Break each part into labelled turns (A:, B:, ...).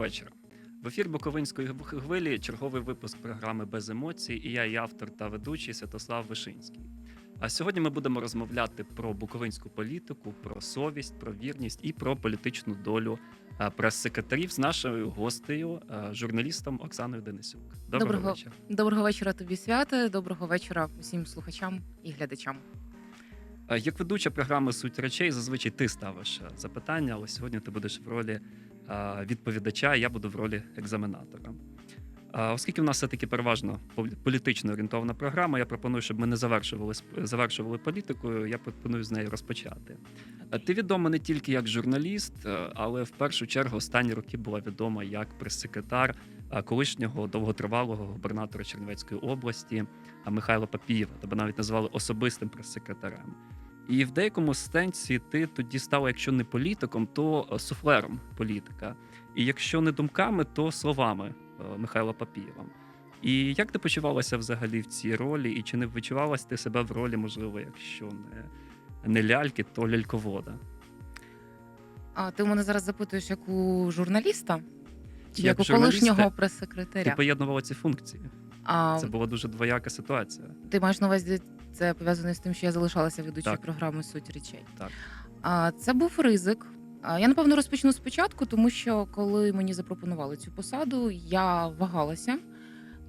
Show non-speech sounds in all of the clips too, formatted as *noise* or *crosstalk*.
A: вечора. В ефір Буковинської хвилі черговий випуск програми без емоцій. І я, і автор та ведучий Святослав Вишинський. А сьогодні ми будемо розмовляти про буковинську політику, про совість, про вірність і про політичну долю е, прес-секретарів з нашою гостею, е, журналістом Оксаною Денисюк. Доброго,
B: Доброго.
A: вечора.
B: Доброго вечора тобі, свята. Доброго вечора усім слухачам і глядачам.
A: Е, Як ведуча програми Суть речей, зазвичай ти ставиш запитання, але сьогодні ти будеш в ролі відповідача, а я буду в ролі екзаменатора. Е, Оскільки в нас все-таки переважно політично орієнтована програма, я пропоную, щоб ми не завершували завершували політикою. Я пропоную з неї розпочати. Е, Ти відома не тільки як журналіст, е, але в першу чергу останні роки була відома як прес-секретар е, колишнього довготривалого губернатора Чернівецької області Михайла Папієва. Тебе навіть назвали особистим прес-секретарем. І в деякому сенсі ти тоді стала, якщо не політиком, то е, суфлером політика. І якщо не думками, то словами е, Михайла Папієва. І як ти почувалася взагалі в цій ролі? І чи не відчувалась ти себе в ролі, можливо, якщо не, не ляльки, то ляльковода?
B: А ти мене зараз запитуєш, як у журналіста чи
A: Як
B: як, у колишнього прес-секретаря?
A: Ти поєднувала ці функції.
B: А
A: Це була дуже двояка ситуація.
B: ти маєш на увазі це пов'язано з тим, що я залишалася ведучою
A: Так.
B: програми Суть речей.
A: Так.
B: А це був ризик. А, Я напевно розпочну спочатку, тому що коли мені запропонували цю посаду, я вагалася.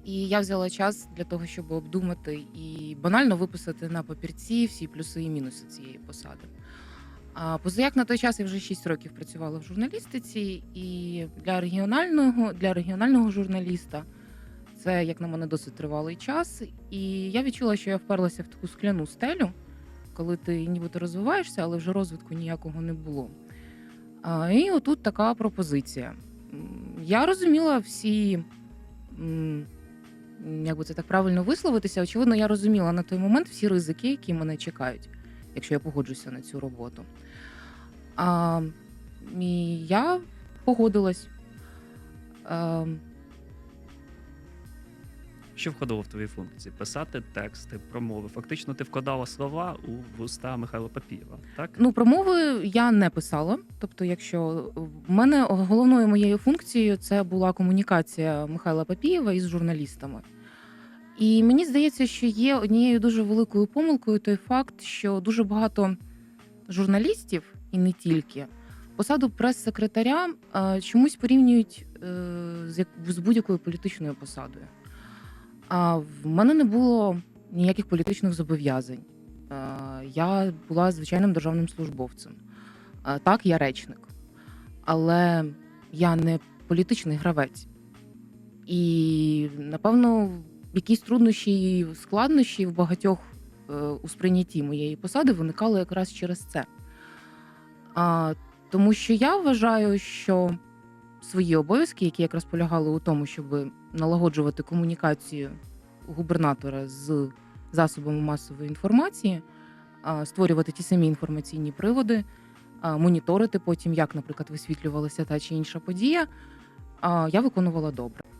B: І я взяла час для того, щоб обдумати і банально виписати на папірці всі плюси і мінуси цієї посади. А позаяк на той час я вже 6 років працювала в журналістиці, і для регіонального для регіонального журналіста це, як на мене, досить тривалий час. І я відчула, що я вперлася в таку скляну стелю, коли ти нібито розвиваєшся, але вже розвитку ніякого не було. І отут така пропозиція. Я розуміла всі, як би це так правильно висловитися. Очевидно, я розуміла на той момент всі ризики, які мене чекають, якщо я погоджуся на цю роботу. А, і я погодилась.
A: Що входило в твої функції? Писати тексти, промови. Фактично, ти вкладала слова у вуста Михайла Папієва, так?
B: Ну, промови я не писала. Тобто, якщо в мене головною моєю функцією це була комунікація Михайла Папієва із журналістами. І мені здається, що є однією дуже великою помилкою той факт, що дуже багато журналістів, і не тільки, посаду прес-секретаря е, чомусь порівнюють е, з будь-якою політичною посадою. А в мене не було ніяких політичних зобов'язань. Е, Я була звичайним державним службовцем. Е, Так, я речник, але я не політичний гравець. І, напевно, якісь труднощі і складнощі в багатьох е, у сприйнятті моєї посади виникали якраз через це. А, тому що я вважаю, що свої обов'язки, які якраз полягали у тому, щоб налагоджувати комунікацію губернатора з засобами масової інформації, створювати ті самі інформаційні приводи, моніторити потім, як, наприклад, висвітлювалася та чи інша подія. Я виконувала добре.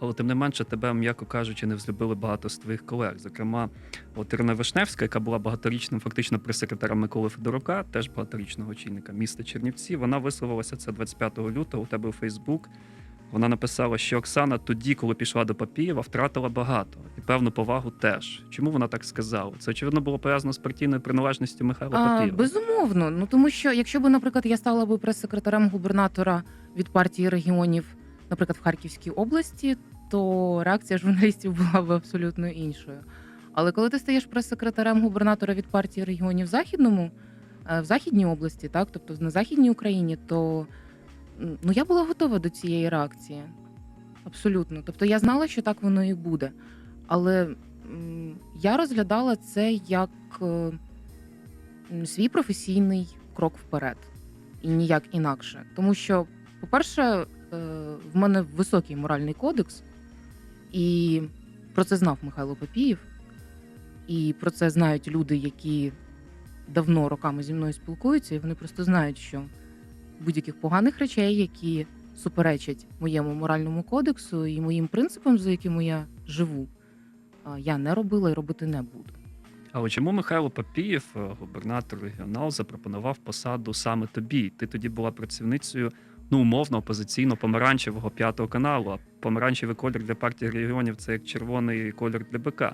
A: Але тим не менше, тебе, м'яко кажучи, не взлюбили багато з твоїх колег. Зокрема, от Ірина Вишневська, яка була багаторічним, фактично прес-секретарем Миколи Федорука, теж багаторічного очільника міста Чернівці. Вона висловилася це 25 лютого у тебе у Фейсбук. Вона написала, що Оксана тоді, коли пішла до Папієва, втратила багато і певну повагу теж. Чому вона так сказала? Це очевидно було пов'язано з партійною приналежністю Михайла
B: А,
A: Папієва.
B: безумовно. Ну тому що, якщо б, наприклад, я стала би прес-секретарем губернатора від партії регіонів, наприклад, в Харківській області, то реакція журналістів була б абсолютно іншою. Але коли ти стаєш прес-секретарем губернатора від партії регіонів в західному, е, в західній області, так, тобто на західній Україні, то ну я була готова до цієї реакції. Абсолютно. Тобто я знала, що так воно і буде. Але я розглядала це як е, свій професійний крок вперед, і ніяк інакше. Тому що, по-перше, в мене високий моральний кодекс, і про це знав Михайло Папієв, і про це знають люди, які давно роками зі мною спілкуються, і вони просто знають, що будь-яких поганих речей, які суперечать моєму моральному кодексу і моїм принципам, за якими я живу, я не робила і робити не буду.
A: Але чому Михайло Папієв, е, губернатор регіонал, запропонував посаду саме тобі? Ти тоді була працівницею ну умовно опозиційно помаранчевого п'ятого каналу. А помаранчевий колір для партії регіонів це як червоний колір для БК.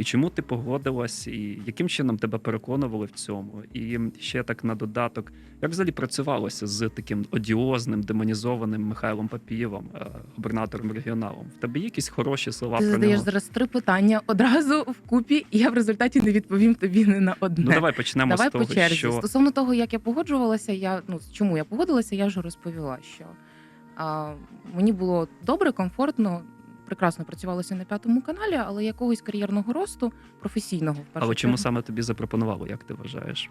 A: І чому ти погодилась, і яким чином тебе переконували в цьому? І ще так на додаток, як взагалі працювалося з таким одіозним, демонізованим Михайлом Папієвом, е, губернатором регіоналом? В тебе є якісь хороші слова
B: Ти
A: про
B: задаєш
A: нього?
B: зараз три питання одразу вкупі, і я в результаті не відповім тобі не на одне.
A: Ну давай почнемо
B: Давай
A: з того,
B: по черзі.
A: що
B: Стосовно того, як я погоджувалася, я ну чому я погодилася, я вже розповіла, що а, мені було добре, комфортно, прекрасно працювалося на п'ятому каналі, але якогось кар'єрного росту, професійного
A: але чому
B: чергу.
A: саме тобі запропонували, як ти вважаєш?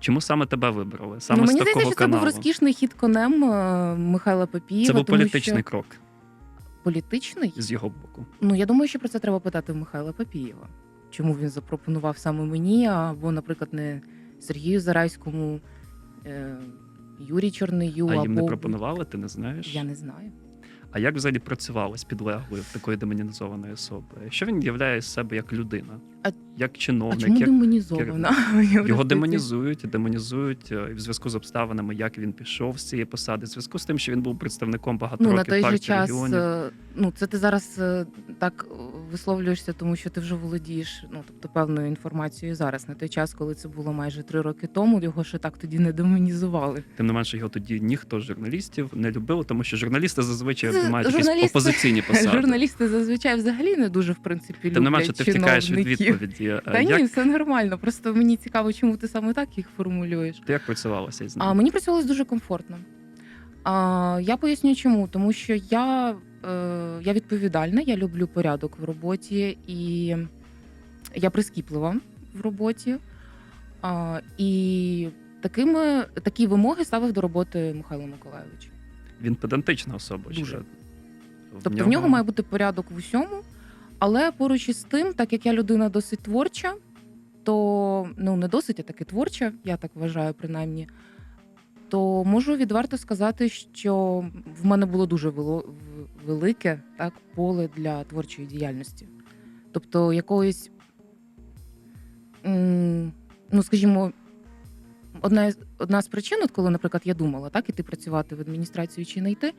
A: Чому саме тебе вибрали? Саме
B: ну,
A: з такого
B: здається, що
A: каналу?
B: це був розкішний хід конем е, Михайла Папієва.
A: Це був
B: тому
A: політичний
B: Що...
A: крок
B: Політичний?
A: з його боку.
B: Ну я думаю, що про це треба питати в Михайла Папієва. Чому він запропонував саме мені, або, наприклад, не Сергію Зарайському, е, Юрій Чорною,
A: А
B: або
A: їм не пропонували, ти не знаєш?
B: я не знаю.
A: А як взагалі працювали з підлеглою такої демонізованої особи? Що він являє з себе як людина?
B: А-
A: як
B: А чому
A: як
B: демонізована? *laughs*
A: його демонізують, демонізують е, в зв'язку з обставинами, як він пішов з цієї посади, в зв'язку з тим, що він був представником багато
B: Ну на
A: років
B: той же час,
A: регіонів.
B: е, ну це ти зараз е, так висловлюєшся, тому що ти вже володієш, ну тобто певною інформацією зараз. На той час, коли це було майже три роки тому, його ще так тоді не демонізували.
A: Тим не менше, його тоді ніхто з журналістів не любив, тому що журналісти зазвичай
B: Це
A: мають якісь опозиційні *laughs* посади.
B: Журналісти зазвичай взагалі не дуже в принципі
A: Тим не менше, ти втікаєш від
B: чиновників.
A: Відповіді. Е,
B: Та
A: як,
B: ні, все нормально. Просто мені цікаво, чому ти саме так їх формулюєш.
A: ти як працювалося із ним?
B: А мені працювалось дуже комфортно. А, я поясню, чому. Тому що я, е, я відповідальна, я люблю порядок в роботі і я прискіплива в роботі. А, і такими, такі вимоги ставив до роботи Михайло Миколайович.
A: Він педантична особа. чи
B: Дуже.
A: в
B: Тобто в нього має бути порядок в усьому. Але поруч із тим, так як я людина досить творча, то ну не досить, а таки творча, я так вважаю, принаймні. То можу відверто сказати, що в мене було дуже велике так, поле для творчої діяльності. Тобто, якоїсь, ну скажімо, одна, одна з причин, от коли, наприклад, я думала, так, іти працювати в адміністрацію чи не йти,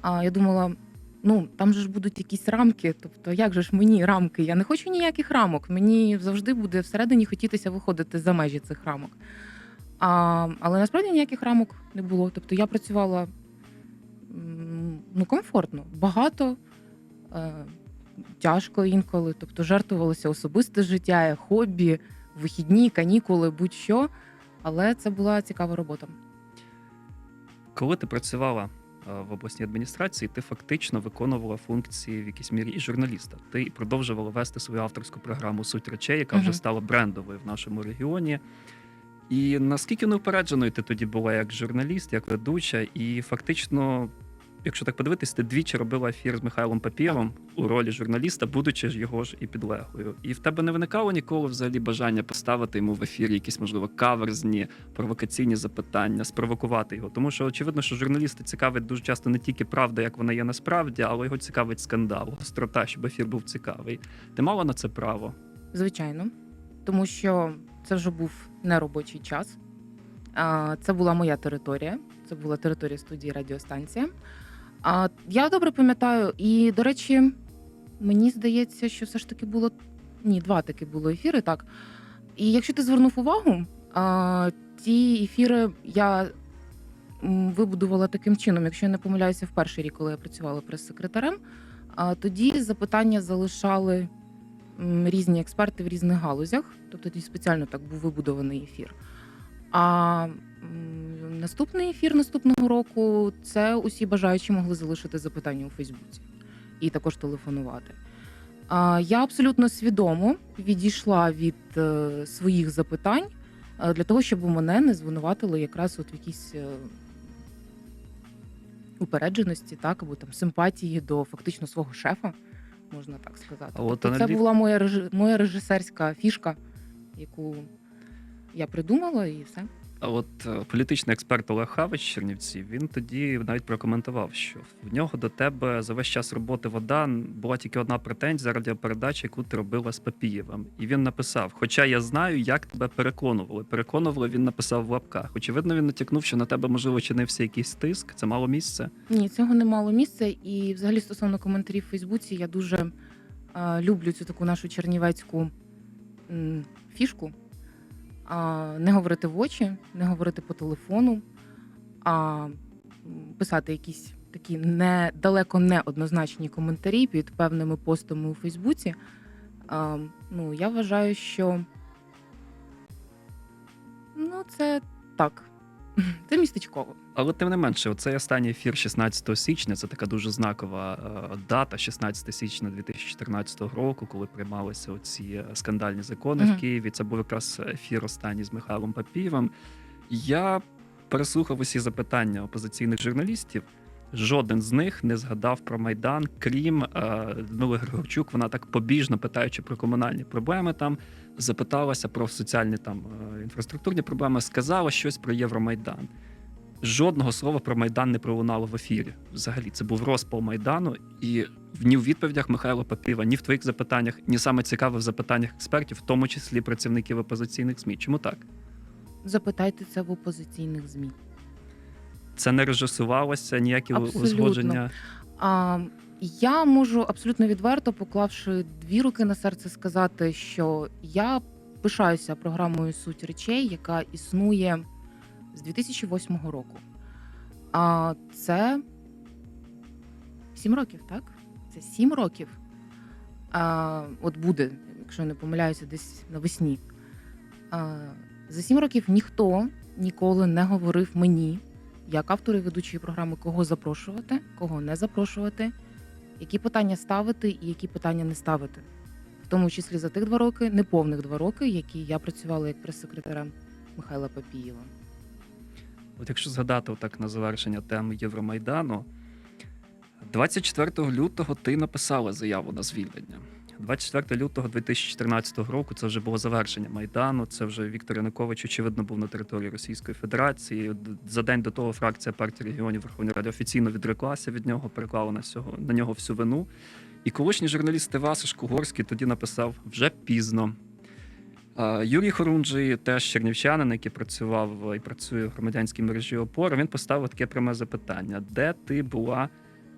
B: а я думала, ну там же ж будуть якісь рамки. Тобто, як же ж мені рамки? Я не хочу ніяких рамок. Мені завжди буде всередині хотітися виходити за межі цих рамок. А, але насправді ніяких рамок не було. Тобто я працювала ну, комфортно, багато, е, тяжко інколи. Тобто жертвувалося особисте життя, хобі, вихідні, канікули, будь-що. Але це була цікава робота.
A: Коли ти працювала в обласній адміністрації, ти фактично виконувала функції в якійсь мірі і журналіста. Ти продовжувала вести свою авторську програму Суть речей, яка вже стала брендовою в нашому регіоні. І наскільки неупередженою ти тоді була як журналіст, як ведуча, і фактично, якщо так подивитись, ти двічі робила ефір з Михайлом Папієвим у ролі журналіста, будучи ж його ж і підлеглою. І в тебе не виникало ніколи взагалі бажання поставити йому в ефірі якісь, можливо, каверзні, провокаційні запитання, спровокувати його. Тому що очевидно, що журналісти цікавить дуже часто не тільки правда, як вона є насправді, але його цікавить скандал, гострота, щоб ефір був цікавий. Ти мала на це право?
B: Звичайно, тому що це вже був неробочий час. Це була моя територія, це була територія студії радіостанція. А я добре пам'ятаю, і до речі, мені здається, що все ж таки було ні, два таки було ефіри, так. І якщо ти звернув увагу, а, ті ефіри я вибудувала таким чином, якщо я не помиляюся, в перший рік, коли я працювала прес-секретарем, а тоді запитання залишали різні експерти в різних галузях. Тобто тоді спеціально так був вибудований ефір. А наступний ефір наступного року це усі бажаючі могли залишити запитання у Фейсбуці і також телефонувати. А, Я абсолютно свідомо відійшла від е, своїх запитань е, для того, щоб мене не звинуватили якраз от в якійсь е, упередженості, так або там симпатії до фактично свого шефа, можна так сказати.
A: А от
B: Тобто це була моя моя режисерська фішка, яку я придумала, і все.
A: А от е, політичний експерт Олег Хавич з Чернівців, він тоді навіть прокоментував, що в нього до тебе за весь час роботи вода була тільки одна претензія радіопередача, яку ти робила з Папієвим. І він написав: Хоча я знаю, як тебе переконували. Переконували, він написав в лапках. Очевидно, він натякнув, що на тебе можливо чинився якийсь тиск. Це мало місце.
B: Ні, цього не мало місця. І взагалі стосовно коментарів в Фейсбуці, я дуже е, люблю цю таку нашу чернівецьку фішку. А, не говорити в очі, не говорити по телефону, а писати якісь такі не, далеко не однозначні коментарі під певними постами у Фейсбуці. А, ну, я вважаю, що ну, це так. *laughs* Це містечково.
A: Але тим не менше, оцей останній ефір 16 січня це така дуже знакова е, дата, 16 січня 2014 року, коли приймалися оці е, скандальні закони
B: Мгм.
A: в Києві. Це був якраз ефір останній з Михайлом Папієвим. Я переслухав усі запитання опозиційних журналістів. Жоден з них не згадав про майдан, крім е, Людмили Григорчук. Вона так побіжно питаючи про комунальні проблеми, там запиталася про соціальні там е, інфраструктурні проблеми, сказала щось про Євромайдан. Жодного слова про Майдан не пролунало в ефірі. Взагалі, це був розпал Майдану, і ні в відповідях Михайла Папіва, ні в твоїх запитаннях, ні саме цікаве в запитаннях експертів, в тому числі працівників опозиційних ЗМІ. Чому так?
B: Запитайте це в опозиційних ЗМІ.
A: Це не режисувалося, ніякі
B: Абсолютно.
A: узгодження.
B: А, я можу абсолютно відверто, поклавши дві руки на серце, сказати, що я пишаюся програмою Суть речей, яка існує з 2008 року. А це сім років, так? Це сім років. А, от буде, якщо не помиляюся, десь навесні. А, за сім років ніхто ніколи не говорив мені, як автору і ведучої програми, кого запрошувати, кого не запрошувати, які питання ставити і які питання не ставити. В тому числі за тих два роки, неповних два роки, які я працювала як прес-секретарем Михайла Папієва.
A: От якщо згадати отак на завершення теми Євромайдану, 24 лютого ти написала заяву на звільнення. 24 лютого 2014 року це вже було завершення майдану. Це вже Віктор Янукович, очевидно, був на території Російської Федерації. За день до того фракція партії регіонів Верховної Ради офіційно відреклася від нього, переклала на цього на нього всю вину. І колишній журналіст Стевас Шкугорський тоді написав вже пізно. Юрій Хорунжий, теж чернівчанин, який працював і працює в громадянській мережі опора. Він поставив таке пряме запитання: де ти була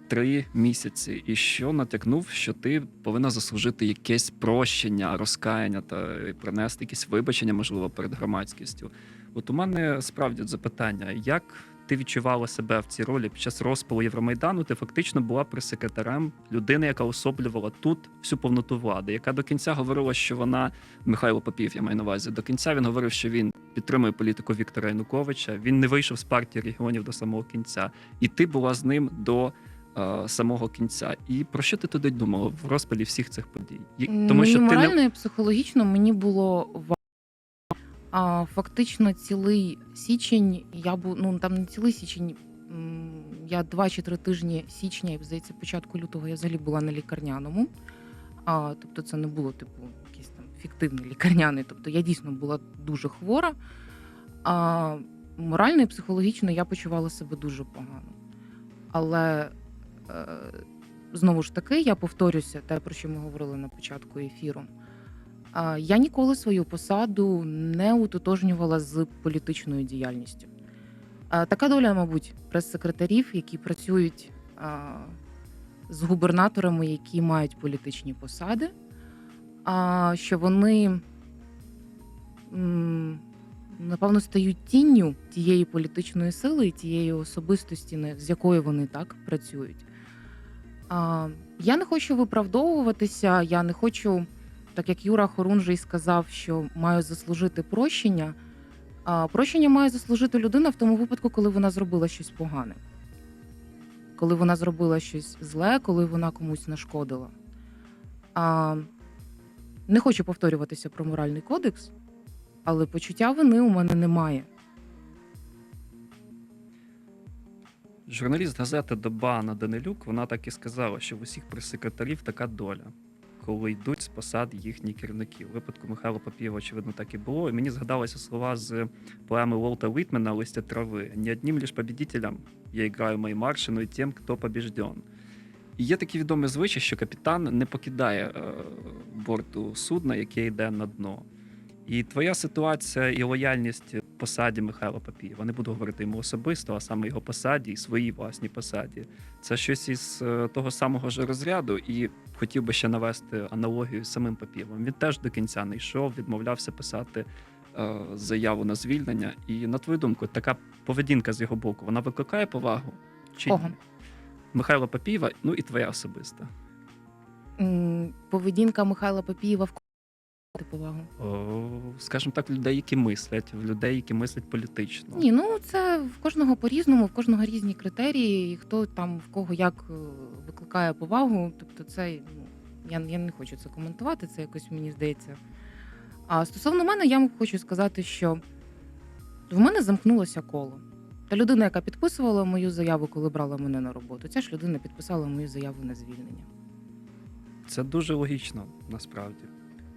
A: три місяці, і що натякнув, що ти повинна заслужити якесь прощення, розкаяння та принести якісь вибачення, можливо, перед громадськістю. От у мене справді запитання: як ти відчувала себе в цій ролі під час розпалу Євромайдану? Ти фактично була прес-секретарем людини, яка особлювала тут всю повноту влади, яка до кінця говорила, що вона Михайло Попів, я маю на увазі. До кінця він говорив, що він підтримує політику Віктора Януковича. Він не вийшов з партії регіонів до самого кінця, і ти була з ним до самого кінця. І про що ти тоді думала в розпалі всіх цих подій? Тому
B: мені
A: що ти
B: морально
A: не
B: і психологічно мені було важко. А фактично цілий січень я був, ну там не цілий січень. Я два чи три тижні січня, і здається, початку лютого я взагалі була на лікарняному. А, тобто це не було, типу, якийсь там фіктивний лікарняний. Тобто я дійсно була дуже хвора. А морально і психологічно я почувала себе дуже погано. Але е, знову ж таки, я повторюся те, про що ми говорили на початку ефіру. Я ніколи свою посаду не утотожнювала з політичною діяльністю. Така доля, мабуть, прес-секретарів, які працюють з губернаторами, які мають політичні посади, що вони напевно стають тінню тієї політичної сили і тієї особистості, з якою вони так працюють. Я не хочу виправдовуватися, я не хочу, так як Юра Хорунжий сказав, що маю заслужити прощення. Прощення має заслужити людина в тому випадку, коли вона зробила щось погане, коли вона зробила щось зле, коли вона комусь нашкодила. Не хочу повторюватися про моральний кодекс, але почуття вини у мене немає.
A: Журналіст газети Доба Анна Данилюк, вона так і сказала, що в усіх прес-секретарів така доля. коли йдуть з посад їхні керівники. У випадку Михайла Папієва, очевидно, так і було. І мені згадалися слова з поеми Уолта Вітмена «Листя трави. Не одним лиш победителям я граю мої марші, й тим, хто побіжден. І є такий відомий звичай, що капітан не покидає е, борту судна, яке йде на дно. І твоя ситуація і лояльність посаді Михайла Папієва, не буду говорити йому особисто, а саме його посаді і своїй власній посаді. Це щось із е, того самого ж розряду, і хотів би ще навести аналогію з самим Папієвим. Він теж до кінця не йшов, відмовлявся писати е, заяву на звільнення. І на твою думку, така поведінка з його боку, вона викликає повагу? Чи
B: Кого?
A: Михайла Папієва, ну і твоя особиста.
B: Поведінка Михайла Папієва в повагу.
A: О, скажімо так, в людей, які мислять, в людей, які мислять політично.
B: Ні, ну це в кожного по-різному, в кожного різні критерії, і хто там в кого як е, викликає повагу. Тобто, це ну я, я не хочу це коментувати, це якось мені здається. А стосовно мене, я хочу сказати, що в мене замкнулося коло. Та людина, яка підписувала мою заяву, коли брала мене на роботу, ця ж людина підписала мою заяву на звільнення.
A: Це дуже логічно, насправді.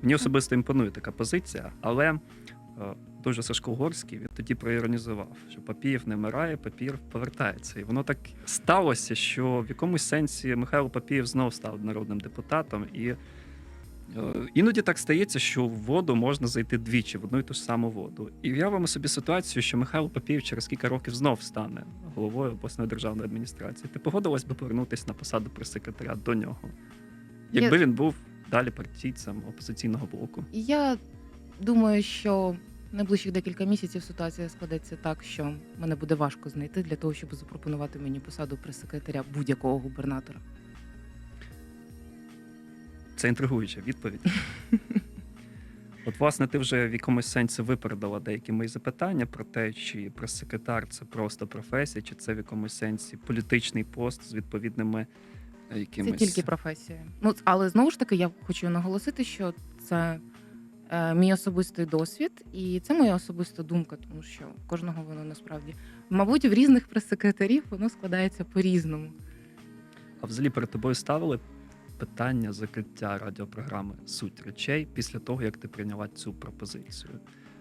A: Мені особисто імпонує така позиція, але е, дуже Сашко Горський він тоді проіронізував, що Папієв не вмирає, папір повертається. І воно так сталося, що в якомусь сенсі Михайло Папієв знов став народним депутатом. І е, іноді так стається, що в воду можна зайти двічі в одну і ту ж саму воду. І уявимо собі ситуацію, що Михайло Папієв через кілька років знов стане головою обласної державної адміністрації. Ти погодилась би повернутися на посаду прес-секретаря до нього, якби він був далі партійцем опозиційного блоку.
B: Я думаю, що найближчих декілька місяців ситуація складеться так, що мене буде важко знайти для того, щоб запропонувати мені посаду прес-секретаря будь-якого губернатора.
A: Це інтригуюча відповідь. *laughs* От, власне, ти вже в якомусь сенсі випередила деякі мої запитання про те, чи прес-секретар це просто професія, чи це в якомусь сенсі політичний пост з відповідними якимись.
B: Це тільки професія. Ну але знову ж таки, я хочу наголосити, що це е, мій особистий досвід, і це моя особиста думка, тому що кожного воно насправді, мабуть, в різних прес-секретарів воно складається по-різному.
A: А взагалі перед тобою ставили питання закриття радіопрограми Суть речей після того, як ти прийняла цю пропозицію.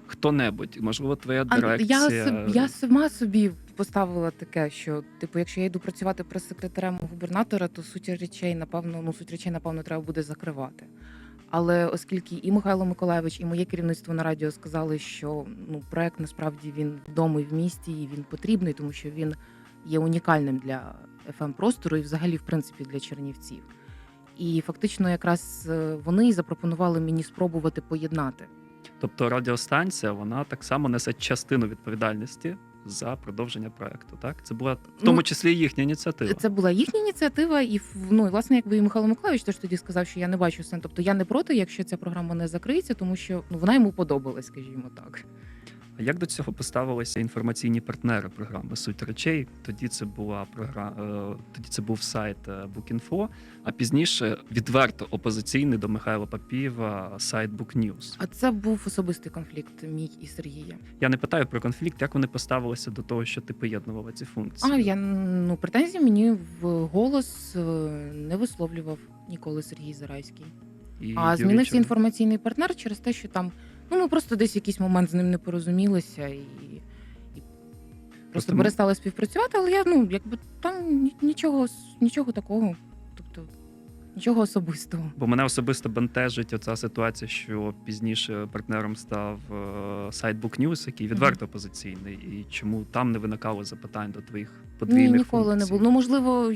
A: Хто-небудь, можливо, твоя
B: А я, я сама собі поставила таке, що типу, якщо я йду працювати прес-секретарем губернатора, то суть речей, напевно, ну суть речей, напевно, треба буде закривати. Але оскільки і Михайло Миколаївич, і моє керівництво на радіо сказали, що ну проект насправді він відомий в місті і він потрібний, тому що він є унікальним для fm простору і взагалі, в принципі, для чернівців. І фактично, якраз е, вони і запропонували мені спробувати поєднати.
A: Тобто радіостанція вона так само несе частину відповідальності за продовження проекту. Так, це була в тому
B: Ну,
A: числі їхня ініціатива.
B: Це була їхня ініціатива, і ну і власне, якби і Михайло Миколаївич теж тоді сказав, що я не бачу сенсу. Тобто я не проти, якщо ця програма не закриється, тому що ну вона йому подобалась, скажімо так.
A: А як до цього поставилися інформаційні партнери програми Суть речей? Тоді це була програма, тоді це був сайт е, Bookinfo, а пізніше відверто опозиційний до Михайла Папієва сайт BookNews.
B: А це був особистий конфлікт мій і Сергія.
A: Я не питаю про конфлікт, як вони поставилися до того, що ти поєднувала ці функції.
B: А я ну претензії мені в голос е, не висловлював ніколи Сергій Зарайський.
A: І
B: А змінився інформаційний партнер через те, що там ну ми просто десь в якийсь момент з ним не порозумілися і. і Просто
A: ми-
B: перестали співпрацювати, але я ну якби там ні- нічого с- нічого такого, тобто нічого особистого.
A: Бо мене особисто бентежить оця ситуація, що пізніше партнером став е, сайт BookNews, який відверто опозиційний, і чому там не виникало запитань до твоїх подвійних
B: Ні, ніколи
A: функцій.
B: не було. Ну можливо,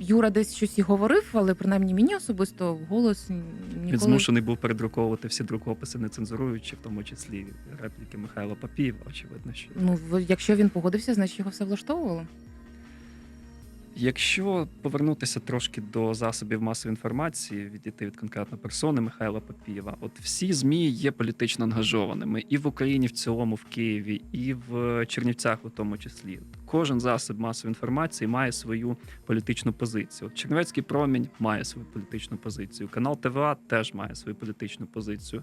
B: Юра десь щось і говорив, але принаймні мені особисто голос ніколи...
A: Він змушений був передруковувати всі друкописи, не цензуруючи, в тому числі репліки Михайла Папієва, очевидно, що.
B: Ну, якщо він погодився, значить його все влаштовувало.
A: Якщо повернутися трошки до засобів масової інформації, відійти від конкретно персони Михайла Папієва, от всі змі є політично ангажованими і в Україні в цілому, в Києві, і в Чернівцях, у тому числі. Кожен засіб масової інформації має свою політичну позицію. От Чернівецький промінь має свою політичну позицію. Канал ТВА теж має свою політичну позицію.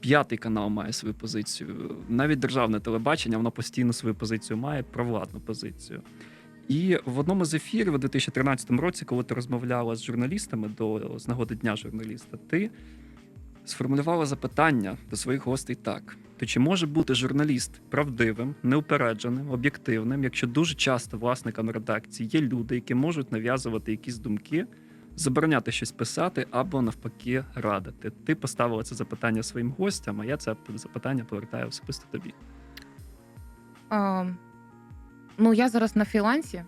A: П'ятий канал має свою позицію. Навіть державне телебачення воно постійно свою позицію має, провладну позицію. І в одному з ефірів у 2013 році, коли ти розмовляла з журналістами до з нагоди дня журналіста, ти сформулювала запитання до своїх гостей так: то чи може бути журналіст правдивим, неупередженим, об'єктивним, якщо дуже часто власникам редакції є люди, які можуть нав'язувати якісь думки, забороняти щось писати або навпаки радити? Ти поставила це запитання своїм гостям, а я це запитання повертаю особисто тобі.
B: А, ну, я зараз на фрілансі,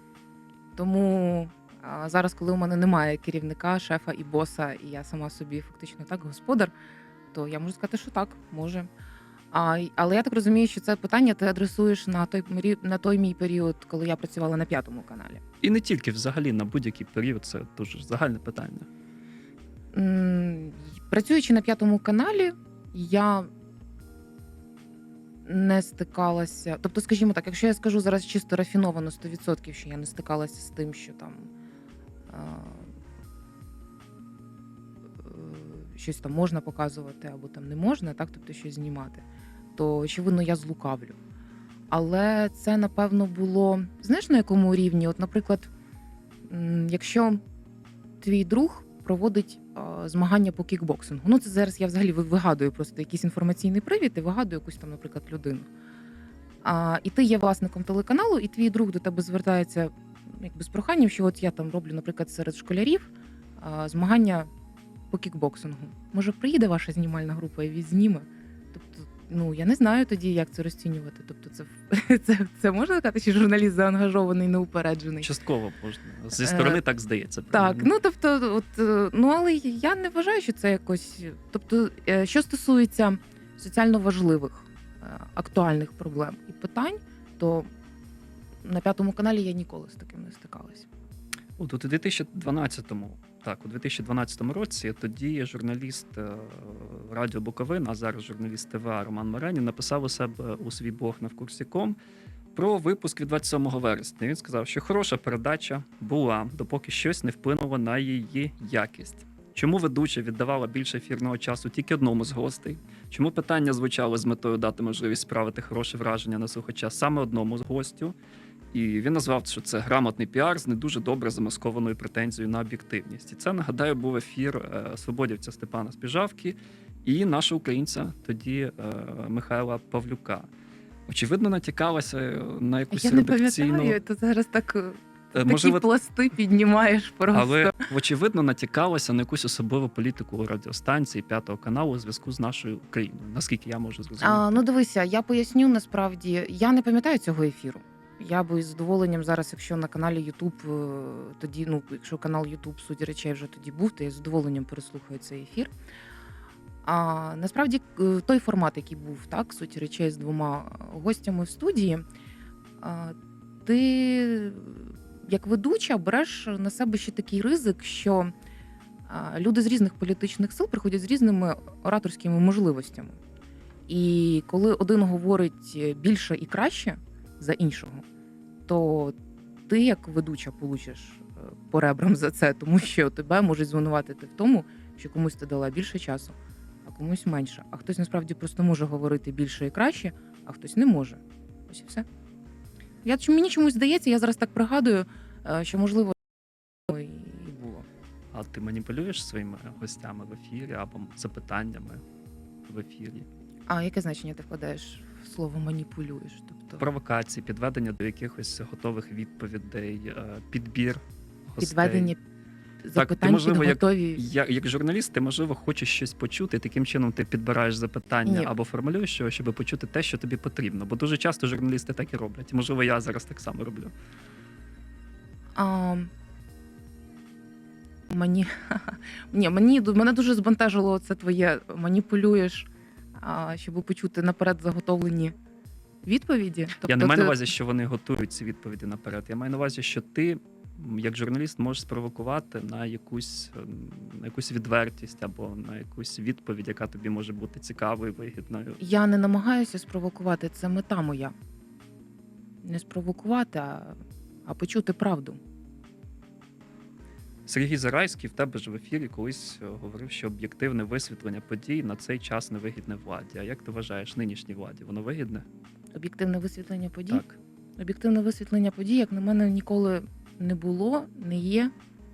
B: тому а, зараз, коли у мене немає керівника, шефа і боса, і я сама собі фактично так господар, то я можу сказати, що так, може. А, але я так розумію, що це питання ти адресуєш на той, мері- на той мій період, коли я працювала на п'ятому каналі.
A: І не тільки взагалі на будь-який період, це дуже загальне питання.
B: М, Працюючи на п'ятому каналі, я не стикалася. Тобто, скажімо так, якщо я скажу зараз чисто рафіновано 100%, що я не стикалася з тим, що там а, е, щось там можна показувати або там не можна, так, тобто щось знімати, то очевидно я злукавлю. Але це напевно було знаєш на якому рівні? От, наприклад, якщо твій друг проводить змагання по кікбоксингу. Ну, це зараз я взагалі вигадую просто якийсь інформаційний привід і вигадую якусь там, наприклад, людину. А, і ти є власником телеканалу, і твій друг до тебе звертається якби з проханням, що от я там роблю, наприклад, серед школярів а, змагання по кікбоксингу. Може, приїде ваша знімальна група і відзніме? Тобто, ну я не знаю тоді, як це розцінювати. Тобто, це, *laughs* це, це можна сказати, що журналіст заангажований, неупереджений.
A: Частково можна. Зі
B: Е,
A: сторони так здається.
B: Так, ну тобто, от е, ну але я не вважаю, що це якось. Тобто, е, що стосується соціально важливих актуальних проблем і питань, то на п'ятому каналі я ніколи з таким не стикалася.
A: От у 2012-му, так, у 2012 році тоді журналіст е, Радіо Буковина, а зараз журналіст ТВА Роман Марені, написав у себе у свій блог на вкурсі.ком про випуск від 27 вересня. Він сказав, що хороша передача була, допоки щось не вплинуло на її якість. Чому ведуча віддавала більше ефірного часу тільки одному з гостей? Чому питання звучало з метою дати можливість справити хороше враження на слухача саме одному з гостю? І він назвав, що це грамотний піар з не дуже добре замаскованою претензією на об'єктивність. І це нагадаю був ефір е, свободівця Степана Спіжавки і нашого українця тоді е, Михайла Павлюка. Очевидно, натякалася на якусь
B: я не
A: редакційну...
B: пам'ятаю, то зараз так Е, такі
A: можливо,
B: пласти піднімаєш просто.
A: але очевидно натякалася на якусь особливу політику радіостанції п'ятого каналу у зв'язку з нашою Україною. Наскільки я можу зрозуміти.
B: А, ну дивися, я поясню насправді. Я не пам'ятаю цього ефіру. Я би з задоволенням зараз, якщо на каналі YouTube, е, тоді, ну, якщо канал YouTube суді речей вже тоді був, то я з задоволенням переслухаю цей ефір. А насправді е, той формат, який був, так, суті речей з двома гостями в студії, ти як ведуча береш на себе ще такий ризик, що люди з різних політичних сил приходять з різними ораторськими можливостями. І коли один говорить більше і краще за іншого, то ти, як ведуча, получиш е, по ребрам за це, тому що тебе можуть звинуватити в тому, що комусь ти дала більше часу, а комусь менше. А хтось насправді просто може говорити більше і краще, а хтось не може. Ось і все. Я мені чомусь здається, я зараз так пригадую, е, що можливо і було.
A: А ти маніпулюєш своїми гостями в ефірі або запитаннями в ефірі?
B: А яке значення ти вкладаєш слово маніпулюєш? Тобто
A: Провокації, підведення до якихось готових відповідей, е, підбір гостей.
B: підведення запитань
A: можливо, як-
B: підготові.
A: Я, як журналіст, ти можливо хочеш щось почути, і таким чином ти підбираєш запитання
B: Ні.
A: або формулюєш його, щоб почути те, що тобі потрібно. Бо дуже часто журналісти так і роблять. Можливо, я зараз так само роблю.
B: А, мені, *laughs* ні, мені мене дуже збентежило це твоє маніпулюєш, щоб почути наперед заготовлені відповіді. Тобто
A: я не маю
B: ти-
A: на увазі, що вони готують ці відповіді наперед. Я маю на увазі, що ти, як журналіст, можеш спровокувати на якусь, ем, на якусь відвертість або на якусь відповідь, яка тобі може бути цікавою, вигідною.
B: Я не намагаюся спровокувати, це мета моя. Не спровокувати, а, а почути правду.
A: Сергій Зарайський в тебе ж в ефірі колись е, говорив, що об'єктивне висвітлення подій на цей час невигідне владі. А як ти вважаєш нинішній владі? Воно вигідне?
B: Об'єктивне висвітлення подій.
A: Так.
B: Об'єктивне висвітлення подій, як на мене, ніколи не було, не є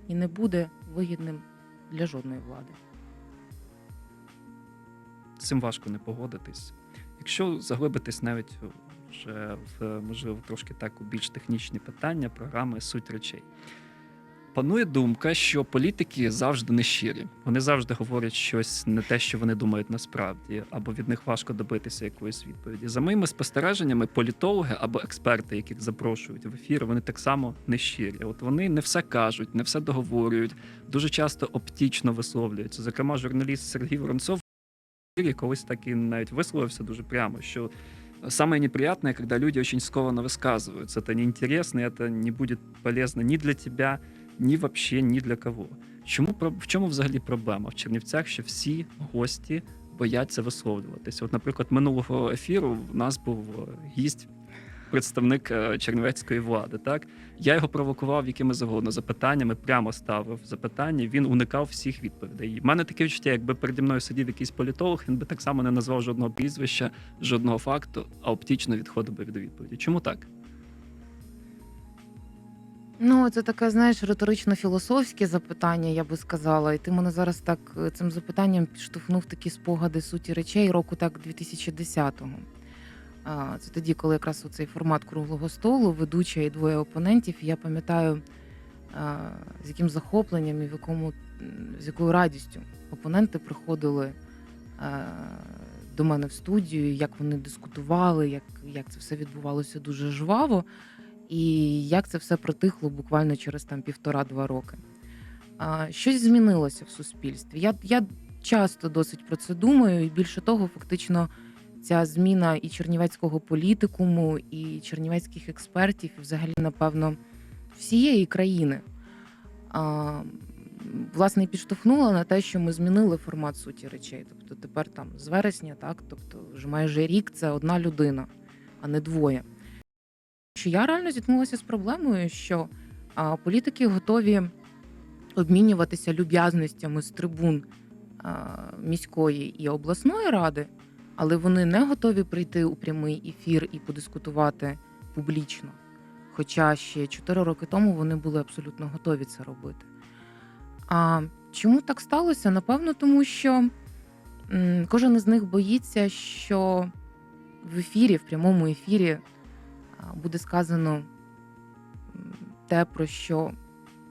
B: і не буде вигідним для жодної влади.
A: Цим важко не погодитись. Якщо заглибитись навіть вже в можливо трошки так у більш технічні питання програми суть речей. Панує думка, що політики завжди нещирі. Вони завжди говорять щось не те, що вони думають насправді, або від них важко добитися якоїсь відповіді. За моїми спостереженнями, політологи або експерти, яких запрошують в ефір, вони так само нещирі. От вони не все кажуть, не все договорюють, дуже часто оптічно висловлюються. Зокрема, журналіст Сергій Воронцов эфире колись так и навіть висловився дуже прямо, що самое неприятное, когда люди очень скованно высказываются. Это неинтересно, это не будет полезно ні для тебя, ні вообще ні для кого. Чому в чому взагалі проблема в Чернівцях, що всі гості бояться висловлюватися? От, наприклад, минулого ефіру в нас був е, гість. Представник е, чернівецької влади, так я його провокував якими завгодно запитаннями, прямо ставив запитання. Він уникав всіх відповідей. У мене таке відчуття, якби переді мною сидів якийсь політолог, він би так само не назвав жодного прізвища, жодного факту, а оптично відходив би від відповіді. Чому так?
B: Ну, це таке, знаєш, риторично-філософське запитання, я би сказала. І ти мене зараз так е, цим запитанням підштовхнув такі спогади суті речей року так 2010-го. А, Це тоді, коли якраз у цей формат круглого столу, ведуча і двоє опонентів. І я пам'ятаю, з яким захопленням і в якому, з якою радістю опоненти приходили до мене в студію, як вони дискутували, як, як це все відбувалося дуже жваво. І як це все притихло буквально через там півтора-два роки. А, щось змінилося в суспільстві. Я, я часто досить про це думаю, і більше того, фактично, ця зміна і чернівецького політикуму, і чернівецьких експертів, і взагалі, напевно, всієї країни. А, Власне, підштовхнула на те, що ми змінили формат суті речей. Тобто тепер там з вересня, так, тобто вже майже рік це одна людина, а не двоє що я реально зіткнулася з проблемою, що а, політики готові обмінюватися люб'язностями з трибун а, міської і обласної ради, але вони не готові прийти у прямий ефір і подискутувати публічно. Хоча ще 4 роки тому вони були абсолютно готові це робити. А чому так сталося? Напевно, тому що кожен із них боїться, що в ефірі, в прямому ефірі буде сказано те, про що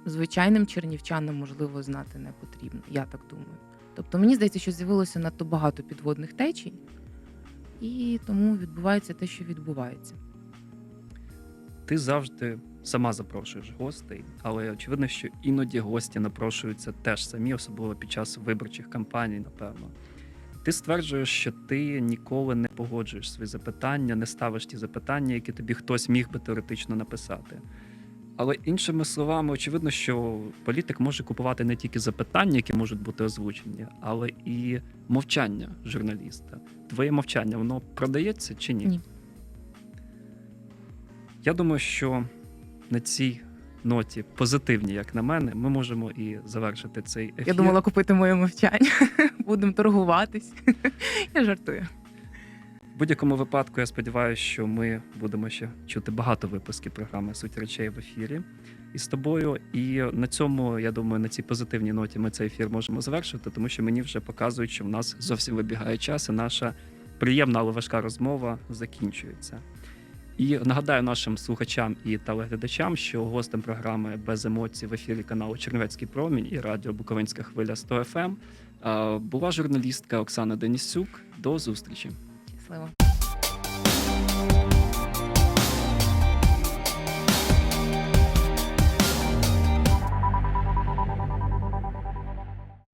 B: звичайним чернівчанам можливо знати не потрібно. Я так думаю. Тобто мені здається, що з'явилося надто багато підводних течій, і тому відбувається те, що відбувається.
A: Ти завжди сама запрошуєш гостей, але очевидно, що іноді гості напрошуються теж самі, особливо під час виборчих кампаній, напевно. Ти стверджуєш, що ти ніколи не погоджуєш свої запитання, не ставиш ті запитання, які тобі хтось міг би теоретично написати. Але іншими словами, очевидно, що політик може купувати не тільки запитання, які можуть бути озвучені, але і мовчання журналіста. Твоє мовчання, воно продається чи ні?
B: Ні.
A: Я думаю, що на цій ноті позитивній, як на мене, ми можемо і завершити цей ефір.
B: Я думала купити моє мовчання. *laughs* Будемо торгуватись. *laughs* Я жартую.
A: В будь-якому випадку я сподіваюся, що ми будемо ще чути багато випусків програми Суть речей в ефірі із тобою. І на цьому, я думаю, на цій позитивній ноті ми цей ефір можемо завершити, тому що мені вже показують, що в нас зовсім вибігає час, і наша приємна, але важка розмова закінчується. І нагадаю нашим слухачам і телеглядачам, що гостем програми без емоцій в ефірі каналу Чернівецький промінь і радіо Буковинська хвиля 100 FM була журналістка Оксана Денісюк. До зустрічі.
B: Щасливо.